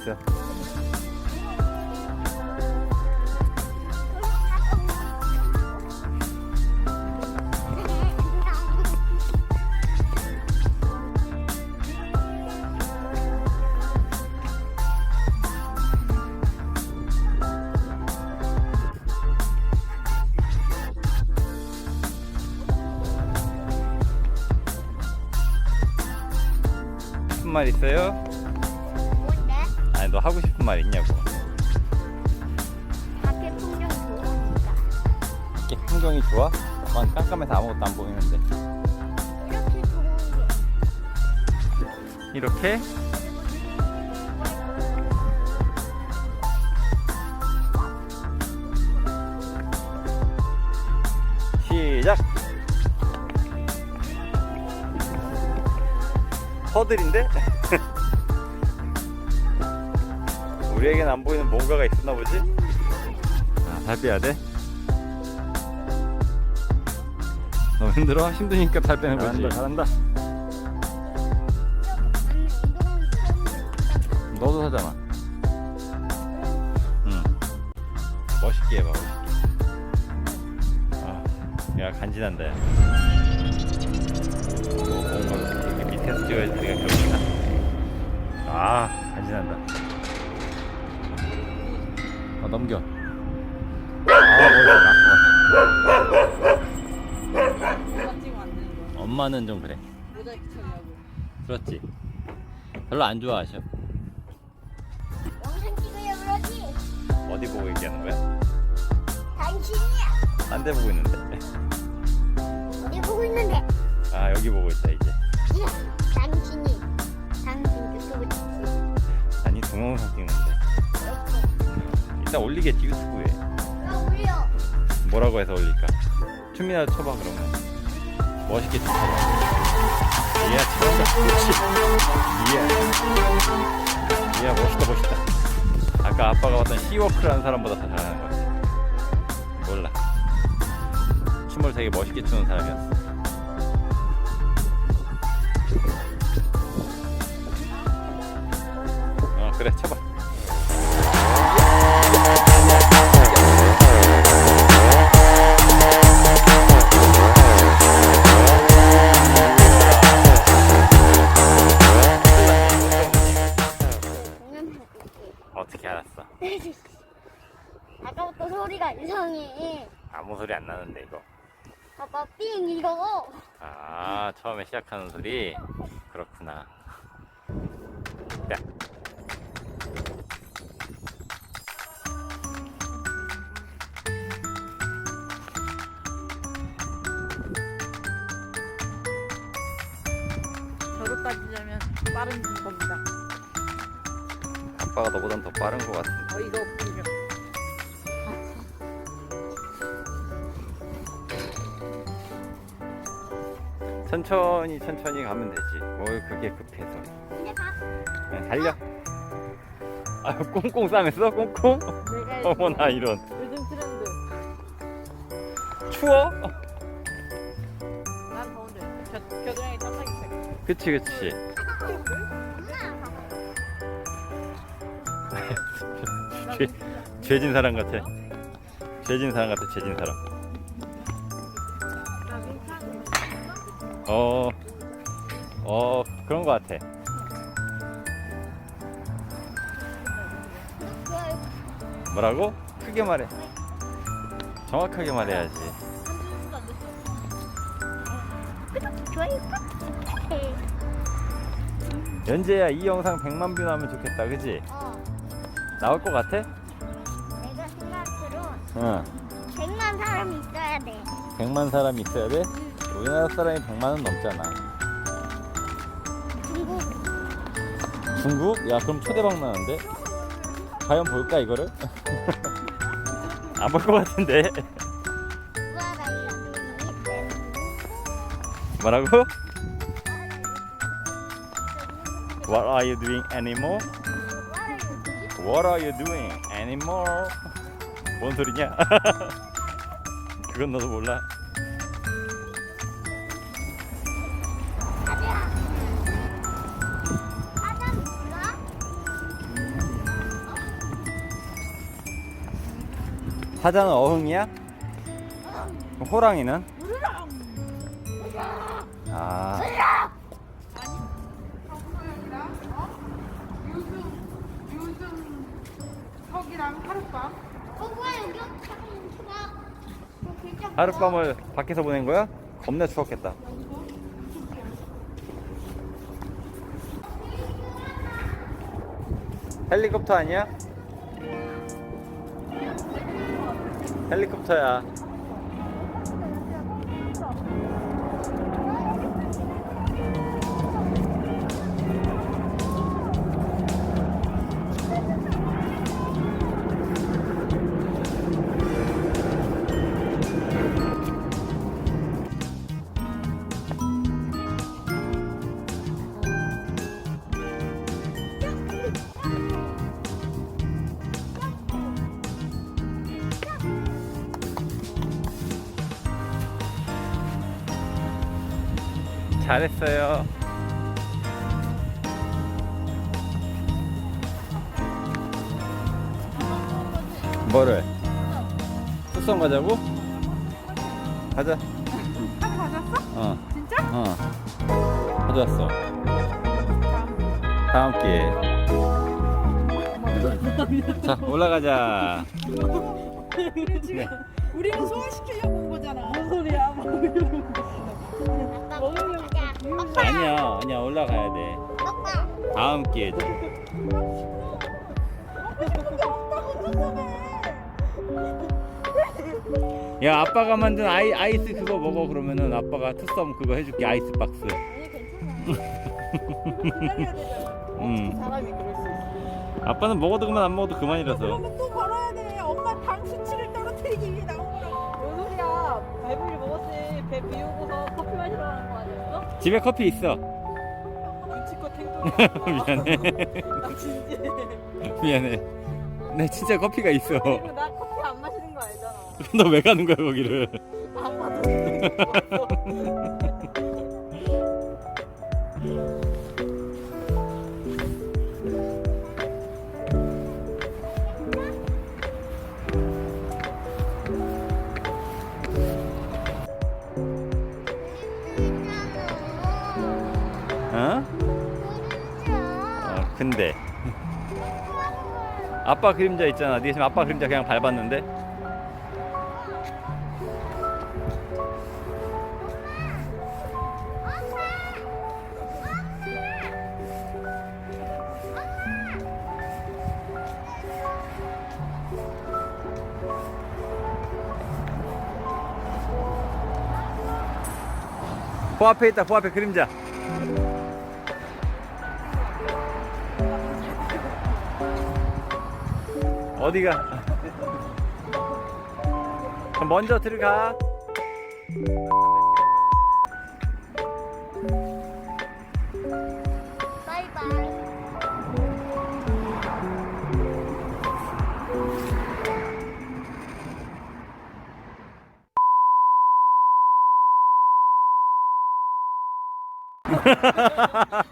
있어 말 있어요? 너 하고 싶은 말 있냐고. 밖에 풍경 좋으니까 이렇게 풍경이 좋아? 난 깜깜해서 아무것도 안 보이는데. 이렇게 좋은 게 이렇게? 시작! 허들인데? 우리에겐 안 보이는 뭔가가 있었나 보지? 아, 살 빼야 돼? 너무 힘들어? 힘드니까 살 빼는 거지. 잘한다, 잘한다. 너도 사잖아. 응. 멋있게 해봐, 멋있게. 아, 야, 간지난다, 야. 뭔가 이렇게 밑에서 찍어야지 우리가 경치나. 아, 간지난다. 어, 넘겨. 아, 안. 엄마는 좀 그래. 모자이크 처리하고. 그렇지. 별로 안 좋아하셔. 영상 찍으려 그러지? 어디 보고 얘기하는 거야? 당신이야 딴데 보고 있는데. 어디 보고 있는데? 아, 여기 보고 있다, 이제. 야, 당신이 당신 유튜브 찍지 아니, 동영상 찍는데. 이렇게 이따 올리겠지, 유튜브에. 나 올려 뭐라고 해서 올릴까? 춤이나 춰봐 그러면. 멋있게 춤 춰봐. 이야 잘한다 그렇지 이야 이야 멋있다 멋있다. 아까 아빠가 봤던 시워크라는 사람보다 더 잘하는 것 같아. 몰라. 춤을 되게 멋있게 추는 사람이었어. 어 그래 쳐봐 봐봐 삥 이거 아 처음에 시작하는 소리 그렇구나 야. 저로 따지자면 빠른 겁니다. 아빠가 너보단 더 빠른 것 같은데 어이가 없군요. 천천히 천천히 가면 되지. 뭘 그게 급해서. 근데 봐 그냥 달려. 아. 꽁꽁 싸맸어 꽁꽁? 내가 어머나 이런. 요즘 트렌드. 추워? 난 더운데. 겨, 겨드랑이 땀나기 시작해. 그치 그치. 나 죄- 눈- 죄진 사람 같아. 죄진 사람 같아 죄진 사람 어, 어 그런 것 같아 뭐라고? 크게 말해 정확하게 말해야지. 좋아요 연재야 이 영상 100만 뷰 나오면 좋겠다 그지? 어 나올 것 같아? 내가 생각으로 응 100만 사람이 있어야 돼 100만 사람이 있어야 돼? 우리나라 사람이 100만은 넘잖아 중국 중국? 야 그럼 초대박 나는데? 과연 볼까 이거를? 안 볼 것 같은데 뭐라고? What are you doing anymore? What are you doing anymore? 뭔 소리냐? 그건 너도 몰라 사자는 어흥이야? 그럼 호랑이는? 아, 요즘 요즘 석이랑 하룻밤 어 뭐야 여기 저 글자 하룻밤을 밖에서 보낸 거야? 겁나 추웠겠다. 헬리콥터 아니야? 헬리콥터야. 잘했어요. 뭐를? 숙성 가자고? 가자. 하루 가졌어? 어. 진짜? 어. 가져왔어. 다음 기회에. 자, 올라가자. 지금 우리는 소화시키려고 온 거잖아 무슨 소리야 아빠 먹자 아빠 아니야, 아니야, 올라가야 돼. 아빠 다음 기회에. 야, 아빠가 만든 아이, 아이스 그거 먹어. 그러면은 아빠가 투썸 그거 해줄게. 아이스 박스. 아니 괜찮아. 기다려야 되잖아 응. 사람이 그럴 수 있어. 아빠는 먹어도 그만 안 먹어도 그만이라서. 그러면 또 걸어야 돼 엄마 당 수치를 떨어뜨리기 위해 배 비우고서 커피 마시러 가는 거 아니었어? 집에 커피 있어. 눈치껏 행동해. 미안해. 나 진지해. 미안해. 내 진짜 커피가 있어. 그리고 나 커피 안 마시는 거 알잖아. 너 왜 가는 거야 거기를? 아빠도 근데 아빠 그림자 있잖아. 네 지금 아빠 그림자 그냥 밟았는데. 그 앞에 있다. 그 앞에 그림자. 어디가? 그럼 먼저 들어가. 바이바이